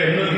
ಹೆಣ್ಣು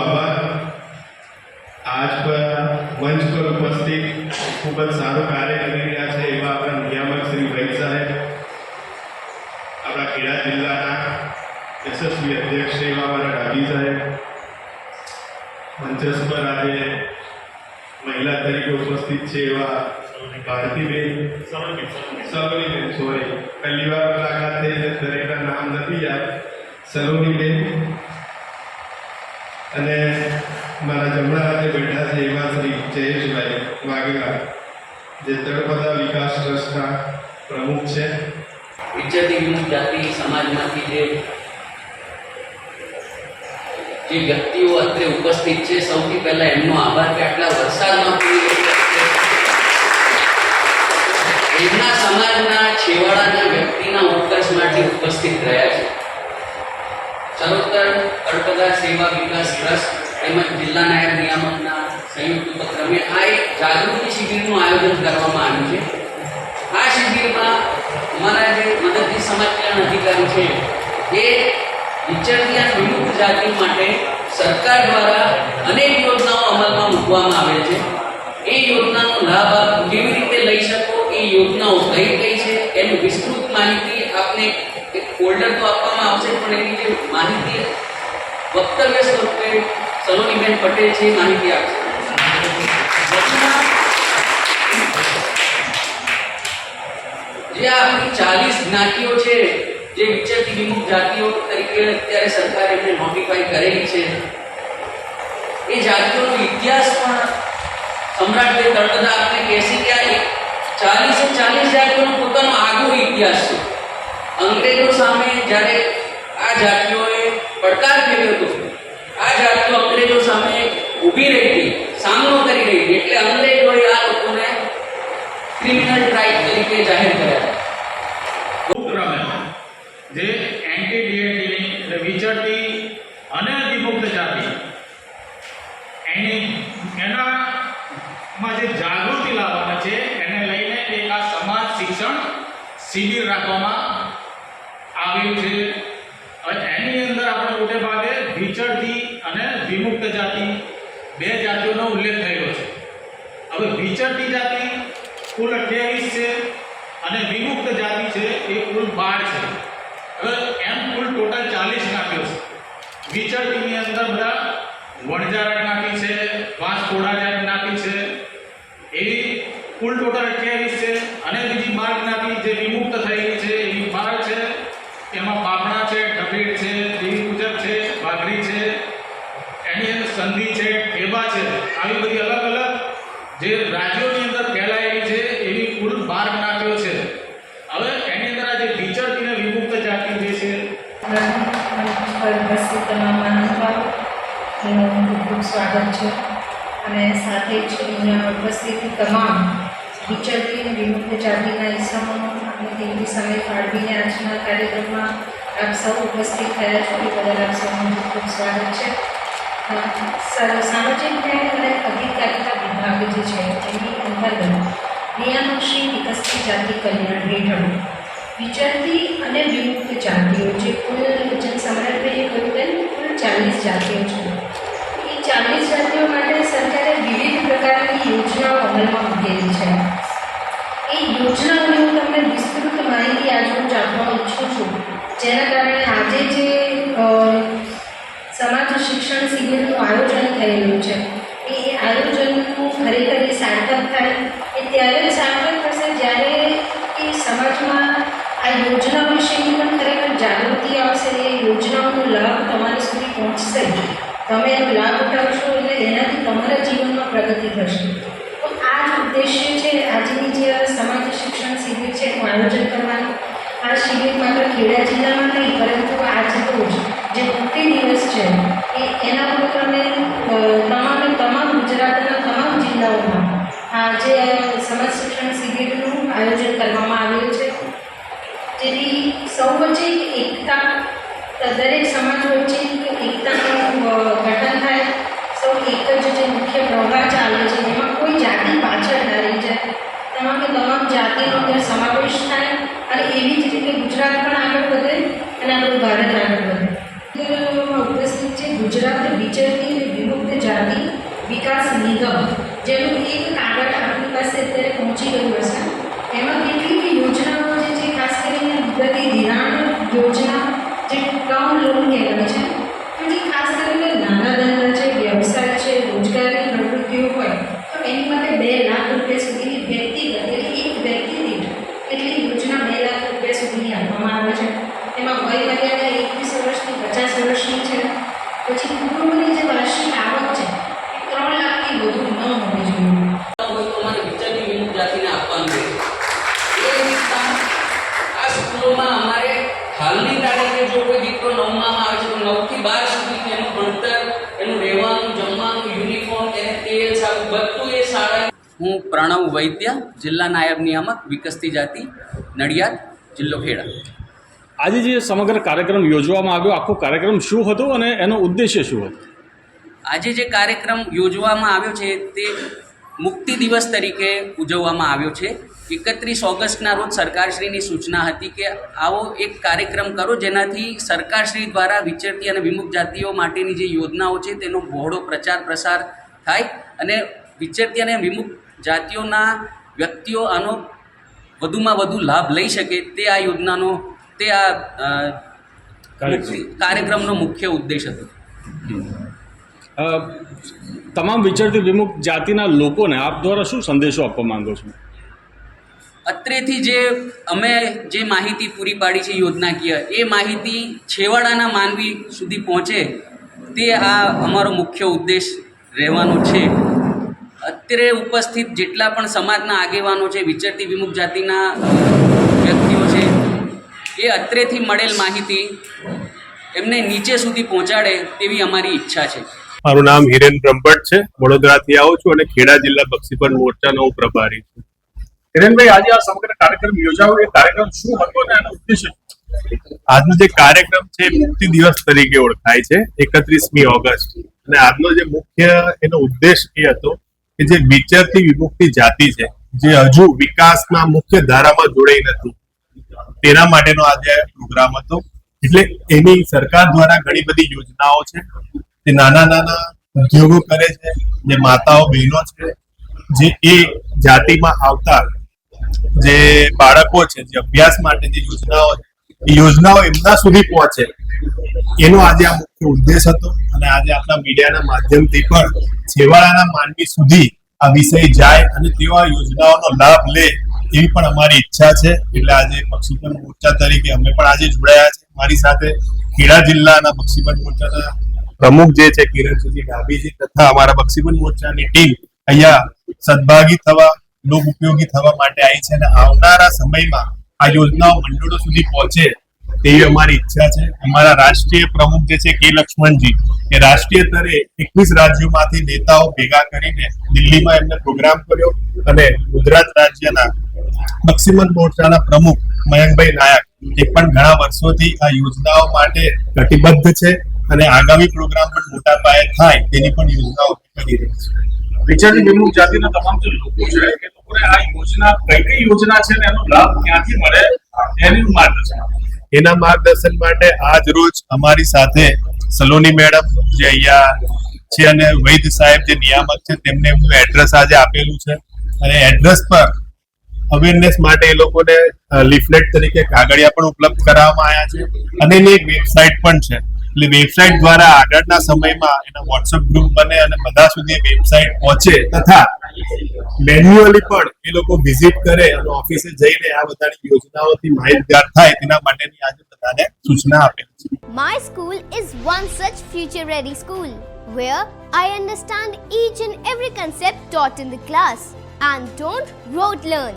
આભાર આજ પર મંચ પર ઉપસ્થિત ખૂબ જ સારું કાર્ય કરી રહ્યા છે એવા આપણા નિયામક શ્રી વૈદ સાહેબ આપણા ખેડા જિલ્લાના યશસ્વી અધ્યક્ષ એવા અમારા ડાભી સાહેબ મંચસ પર આજે મહિલા તરીકે ઉપસ્થિત છે એવા ભારતીબેન સલોનીબેન સોરી પહેલી વાર મુલાકાત થઈ દરેકના નામ નથી યાદ સલોનીબેન અને મારા જમણા હાથે બેઠા છે એવા શ્રી જયેશભાઈ વાઘેલા, જે તળપદા વિકાસ ટ્રસ્ટના પ્રમુખ છે. જાતિ સમાજમાંથી જે જે વ્યક્તિઓ અત્રે ઉપસ્થિત છે, સૌથી પહેલા એમનો આભાર કે આટલા વરસાદમાં એમના સમાજના છેવાડાના વ્યક્તિના ઉત્કર્ષ માટે ઉપસ્થિત રહ્યા છે. ચરોતર કડપદા સેવા વિકાસ ટ્રસ્ટ તેમજ જિલ્લા નાયબ નિયામકના સંયુક્ત ઉપક્રમે આ એક જાગૃતિ શિબિરનું આયોજન કરવામાં આવ્યું છે. આ શિબિરમાં અમારા જે મદદની સમાજ કલ્યાણ અધિકારી છે, એ વિચરતી અને વિમુક્ત જાતિ માટે સરકાર દ્વારા અનેક યોજનાઓ અમલમાં મૂકવામાં આવે છે. એ યોજનાનો લાભ આપ કેવી રીતે લઈ શકો? એ યોજનાઓ કઈ કઈ છે? એની વિસ્તૃત માહિતી આપને એક ફોલ્ડર તો આપવામાં આવશે, પણ વક્તવ્ય સ્વરૂપે સલોનીબેન પટેલ છે માહિતી આપશે જે આપણી ચાલીસ જ્ઞાતિઓ છે, જે વિચરતી વિમુખ જાતિઓ તરીકે અત્યારે સરકારે એમને નોટિફાઈ કરેલી છે, એ જાતિઓનો ઇતિહાસ પણ સમ્રાટભાઈ તળપદા આપણે કહેશે કે આ ચાલીસે ચાલીસ જાતિઓનો પોતાનો આગવો ઇતિહાસ છે. અંગ્રેજો સામે જ્યારે આ જાતિઓએ પડકાર થયો હતો. આ જાતિઓ અંગ્રેજો સામે ઊભી રહી હતી સામનો કરી રહી, એટલે અંગ્રેજોએ આ લોકોને ક્રિમિનલ ટ્રાઇબ તરીકે જાહેર કર્યા. જે એન્ટી ડીએટીની એટલે વિચરતી અને વિમુક્ત જાતિ. એની, એનામાં જે જાગૃતિ લાવવાના છે, એને લઈને એક આ સમાજ શિક્ષણ શિબિર રાખવામાં આવ્યું છે. બે જાતિઓનો ઉલ્લેખ થયેલો છે. હવે વિચરતી જાતિ કુલ અઠ્યાવીસ છે અને વિમુક્ત જાતિ છે એ કુલ બાર છે. હવે એમ કુલ ટોટલ ચાલીસ નાખ્યો છે. વિચરતીની અંદર બધા વણઝારા નાખી છે વાંસકોડા નાખી છે. એવી કુલ ટોટલ અઠ્યાવીસ છે અને બીજી બાર નાખી જે વિમુક્ત એનું ખૂબ ખૂબ સ્વાગત છે. અને સાથે જ અહીંયા ઉપસ્થિત તમામ વિચરતી અને વિમુક્ત જાતિના ઇસમો અને તેમની સામે ફાળવીને આજના કાર્યક્રમમાં આપ સૌ ઉપસ્થિત થયા છો. એ બદલ આપ સૌનું ખૂબ ખૂબ સ્વાગત છે. સામાજિક ન્યાય અને અધિકારિતા વિભાગ જે છે, એની અંતર્ગત નિયામક શ્રી વિકસતી જાતિ કલ્યાણ હેઠળ વિચરતી અને વિમુક્ત જાતિઓ જે કુલ જન સમ્રાટભાઈએ કહ્યું તેમ કુલ ચાલીસ જાતિઓ છે. ચાલીસ જાતિઓ માટે સરકારે વિવિધ પ્રકારની યોજનાઓ અમલમાં મૂકેલી છે. એ યોજનાઓની હું તમને વિસ્તૃત માહિતી આજ હું જાણવા ઈચ્છું છું. જેના કારણે આજે જે સમાજ શિક્ષણ શિબિરનું આયોજન થયેલું છે, એ આયોજનનું ખરેખર એ સાર્થક થાય. એ ત્યારે જ સાર્થક થશે જ્યારે એ સમાજમાં આ યોજના વિશેની પણ ખરેખર જાગૃતિ આવશે એ યોજનાઓનો લાભ તમારી સુધી પહોંચશે તમે એનો લાભ ઉઠાવશો એટલે એનાથી તમારા જીવનમાં પ્રગતિ થશે. તો આ જ ઉદ્દેશ્ય છે, આજની જે સમાજ શિક્ષણ શિબિર છે, એનું આયોજન કરવાનું. આ શિબિર માત્ર ખેડા જિલ્લામાં નહીં, પરંતુ આજે રોજ જે મુક્તિ દિવસ છે, એ એના ઉપક્રમે તમામે તમામ ગુજરાતના તમામ જિલ્લાઓમાં આ જે સમાજ શિક્ષણ શિબિરનું આયોજન કરવામાં આવ્યું છે. જેથી સૌ વચ્ચે એકતા, દરેક સમાજ વચ્ચે ગઠન થાય. સૌ એક જ જે મુખ્ય પ્રવાહ ચાલે છે, એમાં કોઈ જાતિ પાછળ ના રહી જાય. તમામે તમામ જાતિનો ત્યાં સમાવેશ થાય અને એવી જ રીતે ગુજરાત પણ આગળ વધે અને આપણું ભારત આગળ વધે. ઉપસ્થિત છે ગુજરાત વિચરતી અને વિમુક્ત જાતિ વિકાસ નિગમ, જેનું એમાં વય મર્યાદા એકવીસ વર્ષથી પચાસ વર્ષની છે. પછી કુટુંબની જે વાર્ષિક આવક છે, એ ત્રણ લાખથી વધુ ન હોવી જોઈએ. હોય તો અમારે વિચારની વિમુખ જાતિને એ રીતના આ સ્કૂલોમાં અમારે હાલની તારીખે જો કોઈ દીકરો નવમામાં આવે છે, તો નવથી બાર સુધી એનું ભણતર, એનું રહેવાનું, જમવાનું, યુનિફોર્મ, એને તેલ, સાબુ, બધું એ શાળા હું પ્રણવ વૈદ્ય, જિલ્લા નાયબ નિયામક, વિકસતી જાતિ, નડિયાદ, જિલ્લો ખેડા. આજે જે સમગ્ર કાર્યક્રમ યોજવામાં આવ્યો, આખો કાર્યક્રમ શું હતો અને એનો ઉદ્દેશ્ય શું હતો? આજે જે કાર્યક્રમ યોજવામાં આવ્યો છે, તે મુક્તિ દિવસ તરીકે ઉજવવામાં આવ્યો છે. એકત્રીસ ઓગસ્ટના રોજ સરકારશ્રીની સૂચના હતી કે આવો એક કાર્યક્રમ કરો જેનાથી સરકારશ્રી દ્વારા વિચરતી અને વિમુખ જાતિઓ માટેની જે યોજનાઓ છે, તેનો બહોળો પ્રચાર પ્રસાર થાય અને વિચરતી અને વિમુખ જાતિઓના વ્યક્તિઓ આનો વધુમાં વધુ લાભ લઈ શકે તે આ યોજનાનો તે આ કાર્યક્રમનો મુખ્ય ઉદ્દેશ હતો. તમામ વિચરતી વિમુખ જાતિના લોકોને આપ દ્વારા શું સંદેશો આપવા માંગો છો? અત્રેથી જે અમે જે માહિતી પૂરી પાડી છે યોજનાકીય એ માહિતી છેવાડાના માનવી સુધી પહોંચે તે આ અમારો મુખ્ય ઉદ્દેશ રહેવાનો છે. અત્યારે ઉપસ્થિત જેટલા પણ સમાજના આગેવાનો છે વિચરતી વિમુખ જાતિના વ્યક્તિઓ છે એ અત્રેથી મળેલ માહિતી એમને નીચે સુધી પહોંચાડે તેવી અમારી ઈચ્છા છે. મારું નામ હિરેન બ્રહ્મભટ્ટ છે. વડોદરાથી આવું છું અને ખેડા જિલ્લા બક્ષીપર મોરચાનો હું પ્રભારી છું. હિરેનભાઈ આજે આ સમગ્ર કાર્યક્રમ યોજાયો એ કાર્યક્રમ શું હતો અને એનો ઉદ્દેશ્ય? આજનો જે કાર્યક્રમ છે મુક્તિ દિવસ તરીકે ઓળખાય છે એકત્રીસમી ઓગસ્ટ. અને આજનો જે મુખ્ય એનો ઉદ્દેશ એ હતો કે જે વિચરતી વિમુક્તિ જાતિ છે જે હજુ વિકાસના મુખ્ય ધારામાં જોડાઈ નથી તેના માટેનો આજે પ્રોગ્રામ હતો. એટલે એની સરકાર દ્વારા ઘણી બધી યોજનાઓ છે. તે નાના નાના ઉદ્યોગો કરે છે, જે માતાઓ, બહેનો છે, જે એ જાતિમાં આવતા જે બાળકો છે, જે અભ્યાસ માટેની યોજનાઓ છે, એ યોજનાઓ એમના સુધી પહોંચે. એનો આજે આ મુખ્ય ઉદ્દેશ હતો અને આજે આપણા મીડિયાના માધ્યમથી પણ છેવાડાના માનવી સુધી આ વિષય જાય અને તેવા યોજનાઓનો લાભ લે એવી પણ અમારી ઈચ્છા છે. એટલે આજે બક્ષીપન મોરચા તરીકે અમે પણ આજે જોડાયા છે. મારી સાથે ખેડા જિલ્લાના બક્ષીપન મોરચાના પ્રમુખ જે છે કિરણસિંહજી ડાભીજી તથા અમારા બક્ષીપન મોરચાની ટીમ અહીંયા સદભાગી થવા લોક ઉપયોગી થવા માટે આવી છે અને આવનારા સમયમાં આ યોજનાઓ મંડળો સુધી પહોંચે તેવી અમારી ઈચ્છા છે. અમારા રાષ્ટ્રીય પ્રમુખ જે છે, કે લક્ષ્મણજી, એ રાષ્ટ્રીય સ્તરે એકવીસ રાજ્યોમાંથી નેતાઓ ભેગા કરીને દિલ્હીમાં એમને પ્રોગ્રામ કર્યો અને ગુજરાત રાજ્યના બક્ષીમન મોરચાના પ્રમુખ મયંકભાઈ નાયક એ પણ ઘણા વર્ષોથી આ યોજનાઓ માટે કટિબદ્ધ છે અને આગામી પ્રોગ્રામ પણ મોટા પાયે થાય તેની પણ યોજનાઓ કરી રહી છે. વિચારની વિમુખ જાતિના તમામ જે લોકો છે એ લોકોને આ યોજના કઈ કઈ યોજના છે ને એનો લાભ ક્યાંથી મળે એની માર્ગદર્શન એના માર્ગદર્શન માટે આજ રોજ અમારી સાથે સલોની મેડમ જે અહીંયા છે અને વૈદ સાહેબ જે નિયામક છે તેમને હું એડ્રેસ આજે આપેલું છે. અને એડ્રેસ પર અવેરનેસ માટે એ લોકોને લીફલેટ તરીકે કાગળિયા પણ ઉપલબ્ધ કરાવવામાં આવ્યા છે. અને એની એક વેબસાઇટ પણ છે. એટલે વેબસાઇટ દ્વારા આગળના સમયમાં એના વોટ્સઅપ ગ્રુપ બને અને બધા સુધી વેબસાઇટ પહોંચે તથા મેન્યુઅલી પણ એ લોકો વિઝિટ કરે અને ઓફિસે જઈને આ બધાની યોજનાઓથી માહિતગાર થાય તેના માટેની આજે બધાને સૂચના આપેલી છે. My school is one such future ready school where I understand each and every concept taught in the class. And don't rote learn,